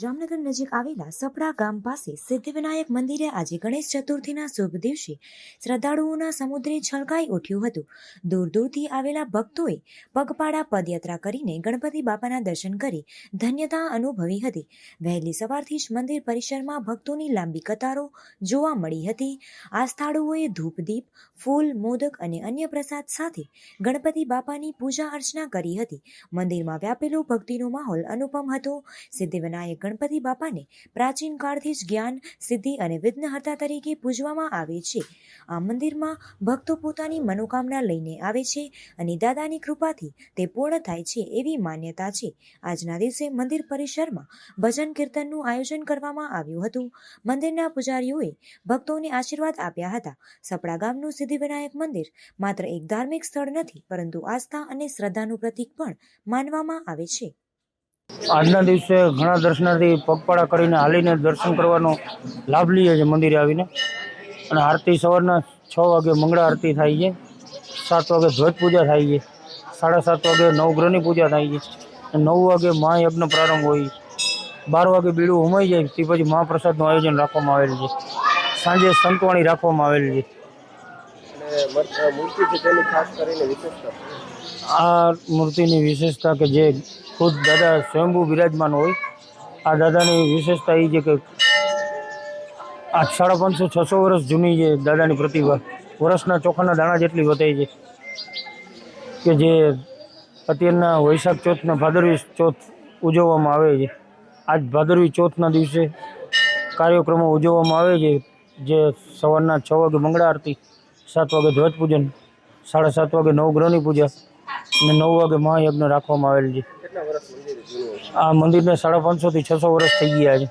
જામનગર નજીક આવેલા સપડા ગામ પાસે સિદ્ધિવિનાયક મંદિરે આજે ગણેશ ચતુર્થીના શુભ દિવસે શ્રદ્ધાળુઓના સમુદ્રે છલકાઈ ઉઠ્યું હતું. દૂર દૂરથી આવેલા ભક્તોએ પગપાળા પદયાત્રા કરીને ગણપતિ બાપાના દર્શન કરી ધન્યતા અનુભવી હતી. વહેલી સવારથી જ મંદિર પરિસરમાં ભક્તોની લાંબી કતારો જોવા મળી હતી. આસ્થાળુઓએ ધૂપદીપ ફૂલ, મોદક અને અન્ય પ્રસાદ સાથે ગણપતિ બાપાની પૂજા અર્ચના કરી હતી. મંદિરમાં વ્યાપેલો ભક્તિનો માહોલ અનુપમ હતો. સિદ્ધિવિનાયક ગણપતિ બાપાને પ્રાચીન કાળથી જ જ્ઞાન, સિદ્ધિ અને વિઘ્નહર્તા તરીકે પૂજવામાં આવે છે. આ મંદિરમાં ભક્તો પોતાની મનોકામના લઈને આવે છે અને દાદાની કૃપાથી તે પૂર્ણ થાય છે એવી માન્યતા છે. આજના દિવસે મંદિર પરિસરમાં ભજન કીર્તનનું આયોજન કરવામાં આવ્યું હતું. મંદિરના પૂજારીઓએ ભક્તોને આશીર્વાદ આપ્યા હતા. સપડા ગામનું સિદ્ધિવિનાયક મંદિર માત્ર એક ધાર્મિક સ્થળ નથી, પરંતુ આસ્થા અને શ્રદ્ધાનું પ્રતીક પણ માનવામાં આવે છે. આજના દિવસે ઘણા દર્શનાર્થી પગપાળા કરીને હાલીને દર્શન કરવાનો લાભ લઈએ છે મંદિરે આવીને. અને આરતી સવારના છ વાગે મંગળા આરતી થાય છે, સાત વાગે ધ્વજ પૂજા થાય છે, સાડા સાત વાગે નવગ્રહની પૂજા થાય છે નવ વાગે મહાયજ્ઞ પ્રારંભ હોય બાર વાગે બીડું હોમાઈ જાય તે પછી મહાપ્રસાદનું આયોજન રાખવામાં આવેલ છે. સાંજે સંતવાણી રાખવામાં આવેલ છે. આ મૂર્તિની વિશેષતા કે જે ખુદ દાદા સ્વયંભૂ બિરાજમાન હોય, આ દાદાની વિશેષતા એ છે કે આ સાડા પાંચસો, છસો વર્ષ જૂની છે દાદાની પ્રતિભા, વર્ષના ચોખાના દાણા જેટલી વધે છે. કે જે અત્યારના વૈશાખ ચોથને ભાદરવી ચોથ ઉજવવામાં આવે છે. આજ ભાદરવી ચોથના દિવસે કાર્યક્રમો ઉજવવામાં આવે છે, જે સવારના છ વાગે મંગળા આરતી સાત વાગે ધ્વજ પૂજન, સાડા સાત વાગે નવગ્રહની પૂજા અને નવ વાગે મહાયજ્ઞ રાખવામાં આવેલ છે. આ મંદિરને સાડા પાંચસોથી છસો વર્ષ થઈ ગયા છે.